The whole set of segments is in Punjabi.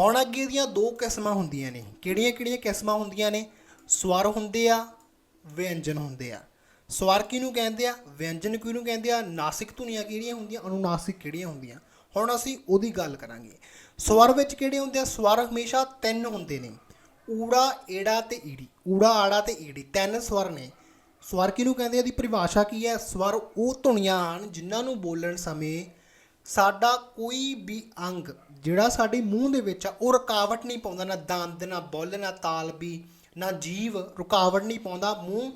ਹੁਣ ਅੱਗੇ ਦੀਆਂ ਦੋ ਕਿਸਮਾਂ ਹੁੰਦੀਆਂ ਨੇ। ਕਿਹੜੀਆਂ ਕਿਹੜੀਆਂ ਕਿਸਮਾਂ ਹੁੰਦੀਆਂ ਨੇ? ਸਵਰ ਹੁੰਦੇ ਆ, ਵਿਅੰਜਨ ਹੁੰਦੇ ਆ। ਸਵਰ ਕਿਹਨੂੰ ਕਹਿੰਦੇ ਆ? ਵਿਅੰਜਨ ਕਿਹਨੂੰ ਕਹਿੰਦੇ ਆ? ਨਾਸਿਕ ਧੁਨੀਆਂ ਕਿਹੜੀਆਂ ਹੁੰਦੀਆਂ? ਅਨੁਨਾਸਿਕ ਕਿਹੜੀਆਂ ਹੁੰਦੀਆਂ? ਹੁਣ ਅਸੀਂ ਉਹਦੀ ਗੱਲ ਕਰਾਂਗੇ। ਸਵਰ ਵਿੱਚ ਕਿਹੜੇ ਹੁੰਦੇ ਆ? ਸਵਰ ਹਮੇਸ਼ਾ ਤਿੰਨ ਹੁੰਦੇ ਨੇ। ਊੜਾ, ਏੜਾ ਤੇ ਈੜੀ। ਊੜਾ, ਆੜਾ ਤੇ ਈੜੀ। ਤਿੰਨ ਸਵਰ ਨੇ। ਸਵਰ ਕਿਹਨੂੰ ਕਹਿੰਦੇ ਆ? ਦੀ ਪਰਿਭਾਸ਼ਾ ਕੀ ਹੈ? ਸਵਰ ਉਹ ਧੁਨੀਆਂ ਹਨ ਜਿਨ੍ਹਾਂ ਨੂੰ ਬੋਲਣ ਸਮੇਂ ਸਾਡਾ ਕੋਈ ਵੀ ਅੰਗ ਜਿਹੜਾ ਸਾਡੇ ਮੂੰਹ ਦੇ ਵਿੱਚ ਆ, ਉਹ ਰੁਕਾਵਟ ਨਹੀਂ ਪਾਉਂਦਾ, ਨਾ ਦੰਦ, ਨਾ ਬੁੱਲ, ਨਾ ਤਾਲਬੀ, ਨਾ ਜੀਵ ਰੁਕਾਵਟ ਨਹੀਂ ਪਾਉਂਦਾ। ਮੂੰਹ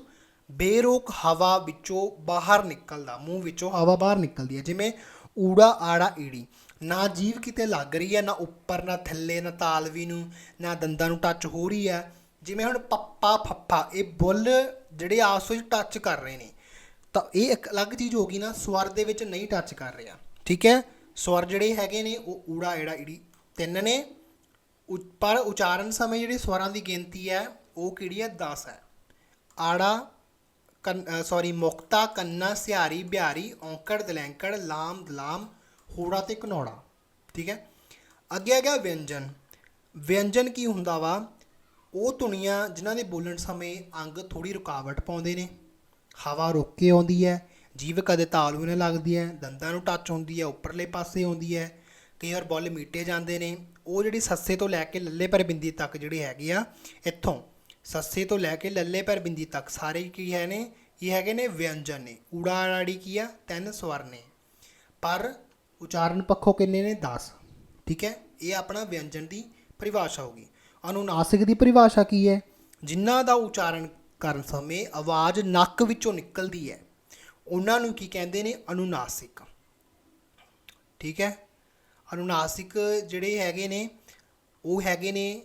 ਬੇਰੋਕ ਹਵਾ ਵਿੱਚੋਂ ਬਾਹਰ ਨਿਕਲਦਾ, ਮੂੰਹ ਵਿੱਚੋਂ ਹਵਾ ਬਾਹਰ ਨਿਕਲਦੀ ਹੈ। ਜਿਵੇਂ ਊੜਾ ਆੜਾ ਈੜੀ, ਨਾ ਜੀਵ ਕਿਤੇ ਲੱਗ ਰਹੀ ਹੈ, ਨਾ ਉੱਪਰ, ਨਾ ਥੱਲੇ, ਨਾ ਤਾਲਵੀ ਨੂੰ, ਨਾ ਦੰਦਾਂ ਨੂੰ ਟੱਚ ਹੋ ਰਹੀ ਹੈ। ਜਿਵੇਂ ਹੁਣ ਪੱਪਾ ਫੱਫਾ, ਇਹ ਬੁੱਲ ਜਿਹੜੇ ਆਪਸ ਵਿੱਚ ਟੱਚ ਕਰ ਰਹੇ ਨੇ, ਤਾਂ ਇਹ ਇੱਕ ਅਲੱਗ ਚੀਜ਼ ਹੋ ਗਈ ਨਾ, ਸਵਰ ਦੇ ਵਿੱਚ ਨਹੀਂ ਟੱਚ ਕਰ ਰਿਹਾ। ਠੀਕ ਹੈ? ਸਵਰ ਜਿਹੜੇ ਹੈਗੇ ਨੇ ਉਹ ਊੜਾ ਏੜਾ ਈੜੀ ਤਿੰਨ ਨੇ। ਪਰ ਉਚਾਰਨ ਸਮੇਂ ਜਿਹੜੀ ਸਵਰਾਂ ਦੀ ਗਿਣਤੀ ਹੈ, ਉਹ ਕਿਹੜੀ ਹੈ? 10 ਹੈ। ਆੜਾ ਸੌਰੀ ਮੁਕਤਾ, ਕੰਨਾ, ਸਿਹਾਰੀ, ਬਿਹਾਰੀ, ਔਂਕੜ, ਦਲੈਂਕੜ, ਲਾਮ, ਦਲਾਮ, ਹੋੜਾ ਤੇ ਘਨੌੜਾ। ਠੀਕ ਹੈ? ਅੱਗੇ ਆ ਗਿਆ ਵਿਅੰਜਨ। ਵਿਅੰਜਨ ਕੀ ਹੁੰਦਾ ਵਾ? ਉਹ ਧੁਨੀਆਂ ਜਿਨ੍ਹਾਂ ਦੇ ਬੋਲਣ ਸਮੇਂ ਅੰਗ ਥੋੜੀ ਰੁਕਾਵਟ ਪਾਉਂਦੇ ਨੇ। ਹਵਾ ਰੁਕ ਕੇ ਆਉਂਦੀ ਹੈ। ਜੀਵ ਕਦੇ ਤਾਲੂ ਨਾਲ ਲੱਗਦੀ ਹੈ ਦੰਦਾਂ ਨੂੰ ਟੱਚ ਹੁੰਦੀ ਹੈ ਉੱਪਰਲੇ ਪਾਸੇ ਆਉਂਦੀ ਹੈ ਕਈ ਵਾਰ ਬੁੱਲ ਮੀਟੇ ਜਾਂਦੇ ਨੇ। ਉਹ ਜਿਹੜੀ ਸੱਸੇ ਤੋਂ ਲੈ ਕੇ ਲੱਲੇ ਪਰ ਬਿੰਦੀ ਤੱਕ ਜਿਹੜੇ ਹੈਗੇ ਆ, ਇੱਥੋਂ ਸੱਸੇ ਤੋਂ ਲੈ ਕੇ ਲੱਲੇ ਪਰ ਬਿੰਦੀ ਤੱਕ ਸਾਰੇ ਕੀ ਹੈ ਨੇ? ਇਹ ਹੈਗੇ ਨੇ ਵਿਅੰਜਨ ਨੇ। ਊੜਾ ਆੜੀ ਕੀ ਆ? ਤਿੰਨ ਸਵਰ ਨੇ। ਪਰ ਉਚਾਰਨ ਪੱਖੋਂ ਕਿੰਨੇ ਨੇ? 10 ਠੀਕ ਹੈ ਇਹ ਆਪਣਾ ਵਿਅੰਜਨ ਦੀ ਪਰਿਭਾਸ਼ਾ ਹੋਗੀ ਅਨੁਨਾਸਿਕ ਦੀ ਪਰਿਭਾਸ਼ਾ ਕੀ ਹੈ ਜਿਨ੍ਹਾਂ ਦਾ ਉਚਾਰਨ ਕਰਨ ਸਮੇਂ ਆਵਾਜ਼ ਨੱਕ ਵਿੱਚੋਂ ਨਿਕਲਦੀ ਹੈ ਉਹਨਾਂ ਨੂੰ ਕੀ ਕਹਿੰਦੇ ਨੇ? ਅਨੁਨਾਸਿਕ। ਠੀਕ ਹੈ? ਅਨੁਨਾਸਿਕ ਜਿਹੜੇ ਹੈਗੇ ਨੇ, ਉਹ ਹੈਗੇ ਨੇ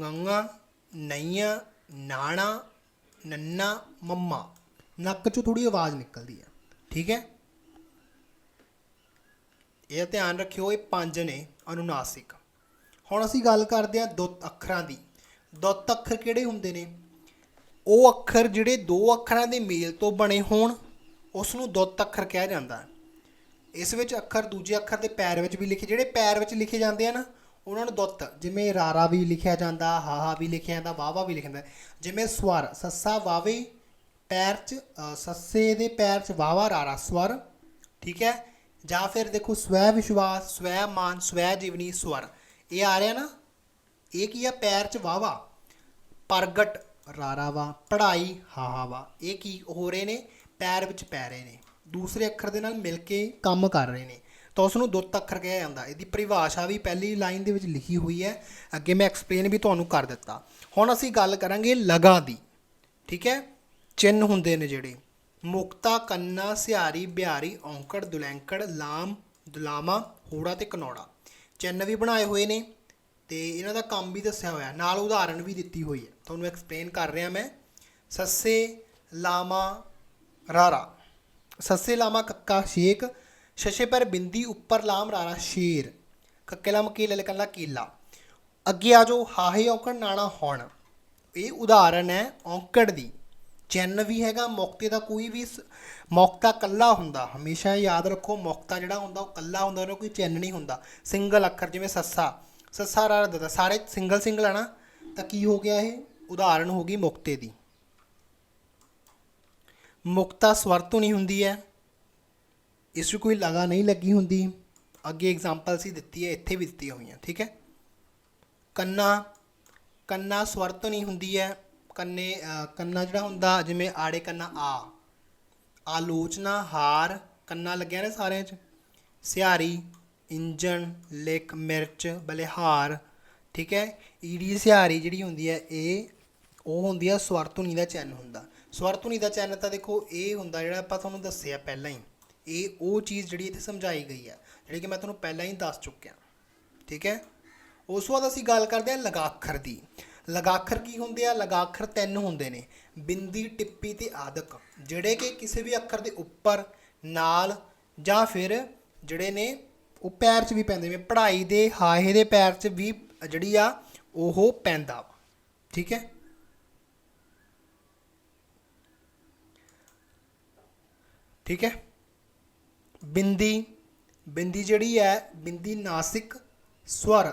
ਗੰਗਾ ਨਈਆਂ, ਨਾਣਾ, ਨੰਨਾ, ਮੰਮਾ। ਨੱਕ 'ਚੋਂ ਥੋੜੀ ਆਵਾਜ਼ ਨਿਕਲਦੀ ਹੈ ਠੀਕ ਹੈ? ਇਹ ਧਿਆਨ ਰੱਖਿਓ, ਇਹ ਪੰਜ ਨੇ ਅਨੁਨਾਸਿਕ। ਹੁਣ ਅਸੀਂ ਗੱਲ ਕਰਦੇ ਹਾਂ ਦੁੱਤ ਅੱਖਰਾਂ ਦੀ। ਦੁੱਤ ਅੱਖਰ ਕਿਹੜੇ ਹੁੰਦੇ ਨੇ? ਉਹ ਅੱਖਰ ਜਿਹੜੇ ਦੋ ਅੱਖਰਾਂ ਦੇ ਮੇਲ ਤੋਂ ਬਣੇ ਹੋਣ ਉਸ ਨੂੰ ਦੁੱਤ ਅੱਖਰ ਕਿਹਾ ਜਾਂਦਾ ਹੈ। ਇਸ ਵਿੱਚ ਅੱਖਰ ਦੂਜੇ ਅੱਖਰ ਦੇ ਪੈਰ ਵਿੱਚ ਵੀ ਲਿਖੇ, ਜਿਹੜੇ ਪੈਰ ਵਿੱਚ ਲਿਖੇ ਜਾਂਦੇ ਆ ਨਾ, ਉਹਨਾਂ ਨੂੰ ਦੁੱਤ ਜਿਵੇਂ ਰਾਰਾ ਵੀ ਲਿਖਿਆ ਜਾਂਦਾ, ਹਾਹਾ ਵੀ ਲਿਖਿਆ ਜਾਂਦਾ ਵਾਵਾ ਵੀ ਲਿਖਿਆ ਜਾਂਦਾ। ਜਿਵੇਂ ਸਵਰ, ਸੱਸਾ ਵਾਵੇ ਪੈਰ 'ਚ ਸੱਸੇ ਦੇ ਪੈਰ 'ਚ ਵਾਵਾ ਰਾਰਾ ਸਵਰ, ਠੀਕ ਹੈ? ਜਾਂ ਫਿਰ ਦੇਖੋ ਸਵੈ ਵਿਸ਼ਵਾਸ, ਸਵੈ ਮਾਨ, ਸਵੈ ਜੀਵਨੀ, ਸਵਰ। ਇਹ ਆ ਰਿਹਾ ਨਾ, ਇਹ ਕੀ ਆ? ਪੈਰ 'ਚ ਵਾਵਾ ਪ੍ਰਗਟ, ਰਾਰਾ ਵਾ ਪੜ੍ਹਾਈ, ਹਾਹਾ ਵਾ ਇਹ ਕੀ ਹੋ ਰਹੇ ਨੇ? ਪੈਰ ਵਿੱਚ ਪੈ ਰਹੇ ਨੇ, ਦੂਸਰੇ ਅੱਖਰ ਦੇ ਨਾਲ ਮਿਲ ਕੇ ਕੰਮ ਕਰ ਰਹੇ ਨੇ। ਤਾਂ ਉਸ ਨੂੰ ਦੁੱਤ ਅੱਖਰ ਕਿਹਾ ਜਾਂਦਾ। ਇਹਦੀ ਪਰਿਭਾਸ਼ਾ ਵੀ ਪਹਿਲੀ ਲਾਈਨ ਦੇ ਵਿੱਚ ਲਿਖੀ ਹੋਈ ਹੈ। ਅੱਗੇ ਮੈਂ ਐਕਸਪਲੇਨ ਵੀ ਤੁਹਾਨੂੰ ਕਰ ਦਿੱਤਾ। ਹੁਣ ਅਸੀਂ ਗੱਲ ਕਰਾਂਗੇ ਲਗਾ ਦੀ। ਠੀਕ ਹੈ? ਚਿੰਨ ਹੁੰਦੇ ਨੇ ਜਿਹੜੇ। ਮੁਕਤਾ, ਕੰਨਾ, ਸਿਹਾਰੀ, ਬਿਹਾਰੀ, ਔਂਕੜ, ਦੁਲੈਂਕੜ, ਲਾਮ, ਦੁਲਾਮਾ, ਹੋੜਾ ਤੇ ਕਨੌੜਾ। ਚਿੰਨ ਵੀ ਬਣਾਏ ਹੋਏ ਨੇ ਤੇ ਇਹਨਾਂ ਦਾ ਕੰਮ ਵੀ ਦੱਸਿਆ ਹੋਇਆ। ਨਾਲ ਉਦਾਹਰਣ ਵੀ ਦਿੱਤੀ ਹੋਈ ਹੈ। ਤੁਹਾਨੂੰ ਐਕਸਪਲੇਨ ਕਰ ਰਿਹਾ ਮੈਂ। ਸੱਸੇ, ਲਾਮਾ ਰਾਰਾ। ਸੱਸੇ ਲਾਮਾ ਕੱਕਾ ਸ਼ੇਕ, ਸ਼ਸ਼ੇ ਪਰ ਬਿੰਦੀ ਉੱਪਰ ਲਾਮ ਰਾਰਾ ਸ਼ੇਰ। ਕੱਕੇ ਲਾਮ ਕੀਲ ਲਕਲਾ ਕੀਲਾ ਅੱਗੇ ਆ ਜਾਓ, ਹਾਹੇ ਔਂਕੜ ਨਾਣਾ ਹੋਣ। ਇਹ ਉਦਾਹਰਨ ਹੈ ਔਂਕੜ ਦੀ। ਚਿੰਨ ਵੀ ਹੈਗਾ, ਮੁਕਤੇ ਦਾ ਕੋਈ ਵੀ ਸ- ਮੁਕਤਾ ਕੱਲਾ ਹੁੰਦਾ। ਹਮੇਸ਼ਾ ਯਾਦ ਰੱਖੋ, ਮੁਕਤਾ ਜਿਹੜਾ ਹੁੰਦਾ ਉਹ ਕੱਲਾ ਹੁੰਦਾ, ਉਹਦਾ ਕੋਈ ਚਿੰਨ ਨਹੀਂ ਹੁੰਦਾ। ਸਿੰਗਲ ਅੱਖਰ ਜਿਵੇਂ ਸੱਸਾ। ਸੱਸਾ ਰਾ ਦਦਾ ਸਾਰੇ ਸਿੰਗਲ ਸਿੰਗਲ ਆ ਨਾ? ਤਾਂ ਕੀ ਹੋ ਗਿਆ ਇਹ? ਉਦਾਹਰਨ ਹੋ ਗਈ ਮੁਕਤੇ ਦੀ। ਮੁਕਤਾ ਸਵਰ ਤੋਂ ਹੁੰਦੀ ਹੈ। ਇਸ 'ਚ ਕੋਈ ਲਗਾ ਨਹੀਂ ਲੱਗੀ ਹੁੰਦੀ। ਅੱਗੇ ਐਗਜ਼ਾਮਪਲ ਸੀ ਦਿੱਤੀ ਹੈ ਇੱਥੇ ਵੀ ਦਿੱਤੀਆਂ ਹੋਈਆਂ ਠੀਕ ਹੈ। ਕੰਨਾ ਕੰਨਾ ਸਵਰ ਤੋਂ ਹੁੰਦੀ ਹੈ। ਕੰਨੇ ਅ, ਕੰਨਾ ਜਿਹੜਾ ਹੁੰਦਾ ਜਿਵੇਂ ਆੜੇ ਕੰਨਾ ਆ। ਆਲੋਚਨਾ ਹਾਰ ਕੰਨਾ ਲੱਗਿਆ ਨੇ ਸਾਰਿਆਂ 'ਚ। ਸਿਹਾਰੀ ਇੰਜਣ ਲਿਖ ਮਿਰਚ ਬਲਿਹਾਰ ਠੀਕ ਹੈ। ਈੜੀ ਸਿਹਾਰੀ ਜਿਹੜੀ ਹੁੰਦੀ ਹੈ ਇਹ ਉਹ ਹੁੰਦੀ ਹੈ ਸਵਰ ਧੁਨੀ ਦਾ ਚੈਨ ਹੁੰਦਾ। ਸਵਰ ਧੁਨੀ ਦਾ ਚੈਨਲ ਤਾਂ ਦੇਖੋ ਇਹ ਹੁੰਦਾ ਜਿਹੜਾ ਆਪਾਂ ਤੁਹਾਨੂੰ ਦੱਸਿਆ ਪਹਿਲਾਂ ਹੀ, ਇਹ ਉਹ ਚੀਜ਼ ਜਿਹੜੀ ਇੱਥੇ ਸਮਝਾਈ ਗਈ ਹੈ ਜਿਹੜੀ ਕਿ ਮੈਂ ਤੁਹਾਨੂੰ ਪਹਿਲਾਂ ਹੀ ਦੱਸ ਚੁੱਕਿਆ। ਠੀਕ ਹੈ? ਉਸ ਤੋਂ ਬਾਅਦ ਅਸੀਂ ਗੱਲ ਕਰਦੇ ਹਾਂ ਲਗਾਖਰ ਦੀ। ਲਗਾਖਰ ਕੀ ਹੁੰਦੇ ਆ? ਲਗਾਖਰ ਤਿੰਨ ਹੁੰਦੇ ਨੇ, ਬਿੰਦੀ, ਟਿੱਪੀ ਤੇ ਆਦਕ, ਜਿਹੜੇ ਕਿ ਕਿਸੇ ਵੀ ਅੱਖਰ ਦੇ ਉੱਪਰ, ਨਾਲ ਜਾਂ ਫਿਰ ਜਿਹੜੇ ਨੇ, ਉਹ ਪੈਰ 'ਚ ਵੀ ਪੈਂਦੇ ਨੇ, ਪੜ੍ਹਾਈ ਦੇ ਹਾਹੇ ਦੇ ਪੈਰ 'ਚ ਵੀ ਜਿਹੜੀ ਆ, ਉਹ ਪੈਂਦਾ। ਵਾ ਠੀਕ ਹੈ? ਠੀਕ ਹੈ? ਬਿੰਦੀ ਬਿੰਦੀ ਜਿਹੜੀ ਹੈ ਬਿੰਦੀ ਨਾਸਿਕ ਸਵਰ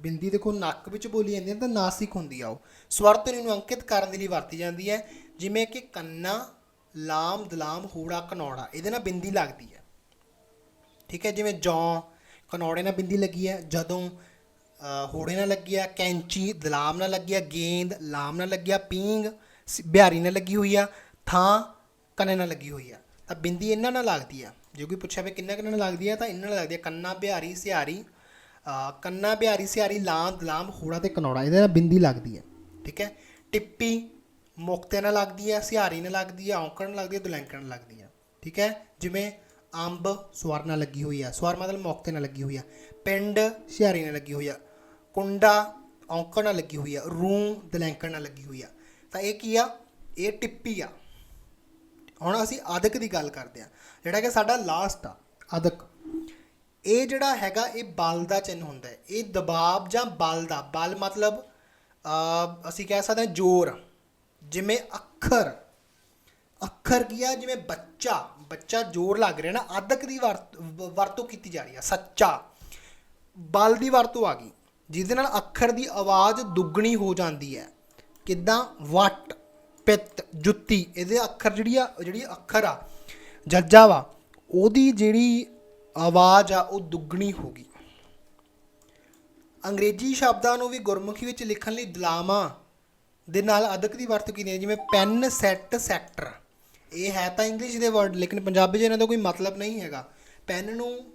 ਬਿੰਦੀ ਦੇਖੋ ਨੱਕ ਵਿੱਚ ਬੋਲੀ ਜਾਂਦੀ ਹੈ ਤਾਂ ਨਾਸਿਕ ਹੁੰਦੀ ਆ ਉਹ। ਸਵਰ ਧੁਨੀ ਨੂੰ ਅੰਕਿਤ ਕਰਨ ਦੇ ਲਈ ਵਰਤੀ ਜਾਂਦੀ ਹੈ ਜਿਵੇਂ ਕਿ ਕੰਨਾ ਲਾਮ ਦਲਾਮ ਹੂੜਾ ਕਨੌੜਾ ਇਹਦੇ ਨਾਲ ਬਿੰਦੀ ਲੱਗਦੀ ਹੈ। ਠੀਕ ਹੈ ਜਿਵੇਂ ਜੌਂ ਕਨੌੜੇ ਨਾਲ ਬਿੰਦੀ ਲੱਗੀ ਹੈ ਜਦੋਂ ਅ, ਹੋੜੇ ਨਾਲ ਲੱਗੀ ਹੈ ਕੈਂਚੀ ਦਲਾਮ ਨਾਲ ਲੱਗੀ ਹੈ ਗੇਂਦ ਲਾਮ ਨਾਲ ਲੱਗਿਆ ਹੈ ਪੀਂਗ ਬਿਹਾਰੀ ਨਾਲ ਲੱਗੀ ਹੋਈ ਆ ਥਾਂ ਕੰਨੇ ਨਾਲ ਲੱਗੀ ਹੋਈ ਆ ਤਾਂ ਬਿੰਦੀ ਇਹਨਾਂ ਨਾਲ ਲੱਗਦੀ ਆ। ਜੇ ਕੋਈ ਪੁੱਛਿਆ ਵੀ ਕਿੰਨਾ ਕਿੰਨਾ ਨਾਲ ਲੱਗਦੀ ਆ ਤਾਂ ਇਹਨਾਂ ਨਾਲ ਲੱਗਦੀ ਆ। ਕੰਨਾ ਬਿਹਾਰੀ ਸਿਹਾਰੀ ਅ, ਕੰਨਾ ਬਿਹਾਰੀ ਸਿਹਾਰੀ ਲਾਂਦ ਦਲਾਮ ਹੋੜਾ ਤੇ ਕਨੌੜਾ ਇਹਦੇ ਨਾਲ ਬਿੰਦੀ ਲੱਗਦੀ ਹੈ ਠੀਕ ਹੈ? ਟਿੱਪੀ ਮੁਕਤੇ ਨਾਲ ਲੱਗਦੀ ਹੈ ਸਿਹਾਰੀ ਨਾਲ ਲੱਗਦੀ ਹੈ ਔਂਕੜ ਨਾਲ ਲੱਗਦੀ ਹੈ ਦੁਲੈਂਕੜ ਨਾਲ ਲੱਗਦੀ ਹੈ ਠੀਕ ਹੈ? ਜਿਵੇਂ ਅੰਬ ਸਵਰ ਨਾਲ ਲੱਗੀ ਹੋਈ ਆ ਸਵਰ ਮਤਲਬ ਮੁਕਤੇ ਨਾਲ ਲੱਗੀ ਹੋਈ ਆ ਪਿੰਡ ਸਿਹਾਰੀ ਨਾਲ ਲੱਗੀ ਹੋਈ ਆ ਕੁੰਡਾ ਔਂਕੜ ਨਾਲ ਲੱਗੀ ਹੋਈ ਆ ਰੂੰ ਦੁਲੈਂਕਣ ਨਾਲ ਲੱਗੀ ਹੋਈ ਆ। ਤਾਂ ਇਹ ਕੀ ਆ? ਇਹ ਟਿੱਪੀ ਆ। ਹੁਣ ਅਸੀਂ ਅਦਕ ਦੀ ਗੱਲ ਕਰਦੇ ਆ ਜਿਹੜਾ ਕਿ ਸਾਡਾ ਲਾਸਟ ਆ ਅਦਕ ਇਹ ਜਿਹੜਾ ਹੈਗਾ, ਇਹ ਬਲ ਦਾ ਚਿੰਨ੍ਹ ਹੁੰਦਾ ਹੈ। ਇਹ ਦਬਾਅ ਜਾਂ ਬਲ ਦਾ, ਬਲ ਮਤਲਬ ਅਸੀਂ ਕਹਿ ਸਕਦੇ ਹਾਂ ਜ਼ੋਰ। ਜਿਵੇਂ ਅੱਖਰ ਅੱਖਰ ਕੀ ਆ? ਜਿਵੇਂ ਬੱਚਾ ਬੱਚਾ ਜ਼ੋਰ ਲੱਗ ਰਿਹਾ ਨਾ ਅਦਕ ਦੀ ਵਰਤ- ਵ- ਵਰਤੋਂ ਕੀਤੀ ਜਾ ਰਹੀ ਆ, ਸੱਚਾ। ਬਲ ਦੀ ਵਰਤੋਂ ਆ ਗਈ। ਜਿਹਦੇ ਨਾਲ ਅੱਖਰ ਦੀ ਆਵਾਜ਼ ਦੁੱਗਣੀ ਹੋ ਜਾਂਦੀ ਹੈ। ਕਿੱਦਾਂ? ਵਟ। ਪਿੱਤ, ਜੁੱਤੀ, ਇਹਦੇ ਅੱਖਰ ਜਿਹੜੀ ਆ, ਜਿਹੜੀ ਅੱਖਰ ਆ, ਜੱਜਾ ਵਾ, ਉਹਦੀ ਜਿਹੜੀ ਆਵਾਜ਼ ਆ, ਉਹ ਦੁੱਗਣੀ ਹੋ ਗਈ। ਅੰਗਰੇਜ਼ੀ ਸ਼ਬਦਾਂ ਨੂੰ ਵੀ ਗੁਰਮੁਖੀ ਵਿੱਚ ਲਿਖਣ ਲਈ ਦਲਾਵਾਂ ਦੇ ਨਾਲ ਅਦਕ ਦੀ ਵਰਤੋਂ ਕੀਤੀ ਜਾਂਦੀ ਜਿਵੇਂ ਪੈਨ, ਸੈੱਟ ਸੈਕਟਰ ਇਹ ਹੈ ਤਾਂ ਇੰਗਲਿਸ਼ ਦੇ ਵਰਡ, ਲੇਕਿਨ ਪੰਜਾਬੀ 'ਚ ਇਹਨਾਂ ਦਾ ਕੋਈ ਮਤਲਬ ਨਹੀਂ ਹੈਗਾ। ਪੈਨ ਨੂੰ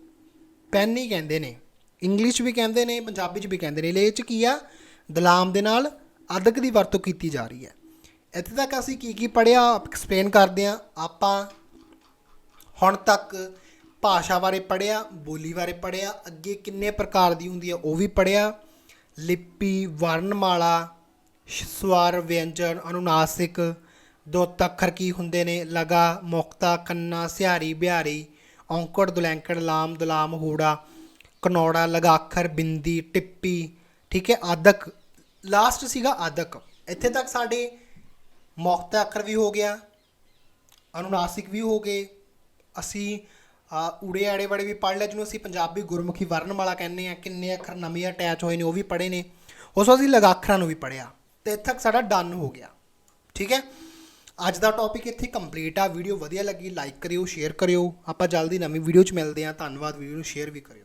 ਪੈਨ ਹੀ ਕਹਿੰਦੇ ਨੇ। ਇੰਗਲਿਸ਼ ਵੀ ਕਹਿੰਦੇ ਨੇ, ਪੰਜਾਬੀ 'ਚ ਵੀ ਕਹਿੰਦੇ ਨੇ। ਇਹ 'ਚ ਕੀ ਆ? ਦਲਾਮ ਦੇ ਨਾਲ ਅਦਕ ਦੀ ਵਰਤੋਂ ਕੀਤੀ ਜਾ ਰਹੀ ਹੈ। ਇੱਥੇ ਤੱਕ ਅਸੀਂ ਕੀ ਕੀ ਪੜਿਆ ਐਕਸਪਲੇਨ ਕਰਦੇ ਆ ਆਪਾਂ ਹੁਣ ਤੱਕ ਭਾਸ਼ਾ ਬਾਰੇ ਪੜਿਆ ਬੋਲੀ ਬਾਰੇ ਪੜਿਆ ਅੱਗੇ ਕਿੰਨੇ ਪ੍ਰਕਾਰ ਦੀ ਹੁੰਦੀ ਆ ਉਹ ਵੀ ਪੜਿਆ ਲਿਪੀ, ਵਰਣਮਾਲਾ ਸ਼- ਸਵਰ, ਵਿਅੰਜਨ, ਅਨੁਨਾਸਿਕ, ਦੋ ਅੱਖਰ ਕੀ ਹੁੰਦੇ ਨੇ? ਲਗਾ, ਮੁਕਤਾ ਕੰਨਾ ਸਿਹਾਰੀ, ਬਿਹਾਰੀ, ਔਂਕੜ, ਦੁਲੈਂਕੜ, ਲਾਮ, ਦੁਲਾਮ, ਹੂੜਾ, ਕਨੌੜਾ, ਲਗਾਖਰ, ਬਿੰਦੀ, ਟਿੱਪੀ, ਠੀਕ ਹੈ, ਆਦਕ। ਲਾਸਟ ਸੀਗਾ ਆਦਕ। ਇੱਥੇ ਤੱਕ ਸਾਡੇ ਮੁਕਤਾ ਅੱਖਰ ਵੀ ਹੋ ਗਿਆ, ਅਨੁਨਾਸਿਕ ਵੀ ਹੋ ਗਏ। ਅਸੀਂ ਉੜੇ ਆੜੇ ਵਾਲੇ ਵੀ ਪੜ੍ਹ ਲਿਆ, ਜਿਹਨੂੰ ਅਸੀਂ ਪੰਜਾਬੀ ਗੁਰਮੁਖੀ ਵਰਣਮਾਲਾ ਕਹਿੰਦੇ ਆ ਕਿੰਨੇ ਅੱਖਰ ਨਵੇਂ ਅਟੈਚ ਹੋਏ ਨੇ, ਉਹ ਵੀ ਪੜ੍ਹੇ ਨੇ। ਉਸ ਤੋਂ ਅਸੀਂ ਲਗਾਖਰਾਂ ਨੂੰ ਵੀ ਪੜ੍ਹਿਆ, ਤੇ ਇੱਥੇ ਤੱਕ ਸਾਡਾ ਡਨ ਹੋ ਗਿਆ। ਠੀਕ ਹੈ? ਅੱਜ ਦਾ ਟੌਪਿਕ ਇੱਥੇ ਕੰਪਲੀਟ ਆ ਵੀਡੀਓ ਵਧੀਆ ਲੱਗੀ ਲਾਈਕ ਕਰਿਓ ਸ਼ੇਅਰ ਕਰਿਓ। ਆਪਾਂ ਜਲਦੀ ਨਵੀਂ ਵੀਡੀਓ 'ਚ ਮਿਲਦੇ ਹਾਂ। ਧੰਨਵਾਦ ਵੀਡੀਓ ਨੂੰ ਸ਼ੇਅਰ ਵੀ ਕਰਿਓ।